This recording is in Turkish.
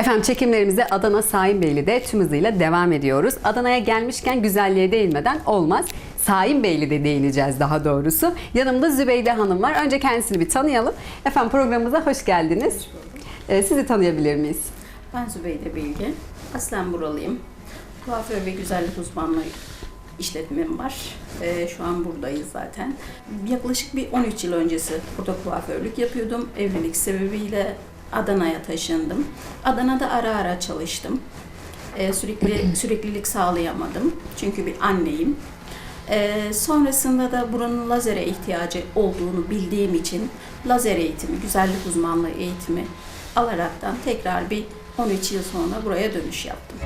Efendim çekimlerimize Adana Sahimbeyli'de tüm hızıyla devam ediyoruz. Adana'ya gelmişken güzelliğe değinmeden olmaz. Sahimbeyli'de değineceğiz daha doğrusu. Yanımda Zübeyde Hanım var. Önce kendisini bir tanıyalım. Efendim programımıza hoş geldiniz. Ee, sizi tanıyabilir miyiz? Ben Zübeyde Bilge. Aslen buralıyım. Kuaför ve güzellik uzmanlığı işletmem var. Ee, şu an buradayız zaten. Yaklaşık bir 13 yıl öncesi burada kuaförlük yapıyordum. Evlilik sebebiyle Adana'ya taşındım. Adana'da ara ara çalıştım. Ee, sürekli süreklilik sağlayamadım. Çünkü bir anneyim. Ee, sonrasında da buranın lazere ihtiyacı olduğunu bildiğim için lazer eğitimi, güzellik uzmanlığı eğitimi alaraktan tekrar bir 13 yıl sonra buraya dönüş yaptım.